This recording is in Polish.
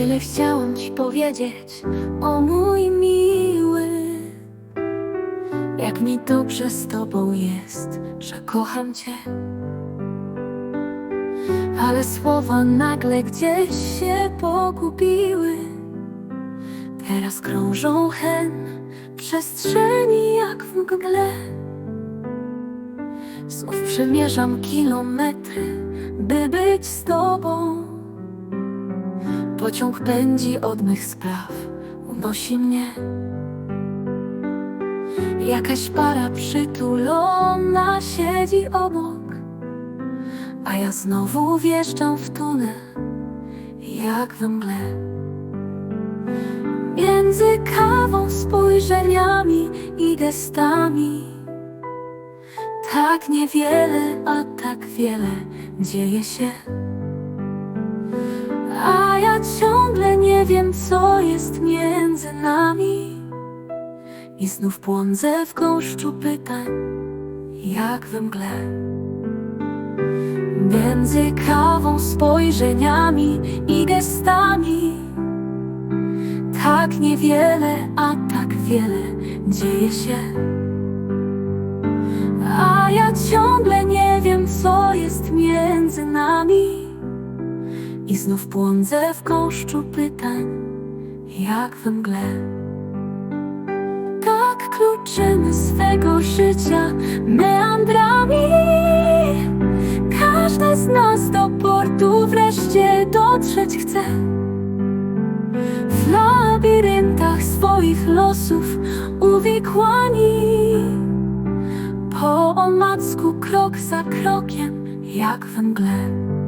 Tyle chciałam ci powiedzieć, o mój miły. Jak mi dobrze z tobą jest, że kocham cię. Ale słowa nagle gdzieś się pogubiły. Teraz krążą hen przestrzeni jak w mgle. Znów przemierzam kilometry, by być z tobą. Pociąg pędzi od mych spraw, unosi mnie. Jakaś para przytulona siedzi obok, a ja znowu wjeżdżam w tunel, jak we mgle. Między kawą, spojrzeniami i gestami Tak niewiele, a tak wiele dzieje się A ja ciągle nie wiem, co jest między nami I znów błądzę w gąszczu pytań, jak we mgle Między kawą, spojrzeniami i gestami tak niewiele, a tak wiele dzieje się. A ja ciągle nie wiem, co jest między nami. I znów błądzę w gąszczu pytań, jak we mgle. Tak kluczymy swego życia meandrami. Każdy z nas do portu wreszcie dotrzeć chce. W labiryntach swoich losów uwikłani Po omacku krok za krokiem jak we mgle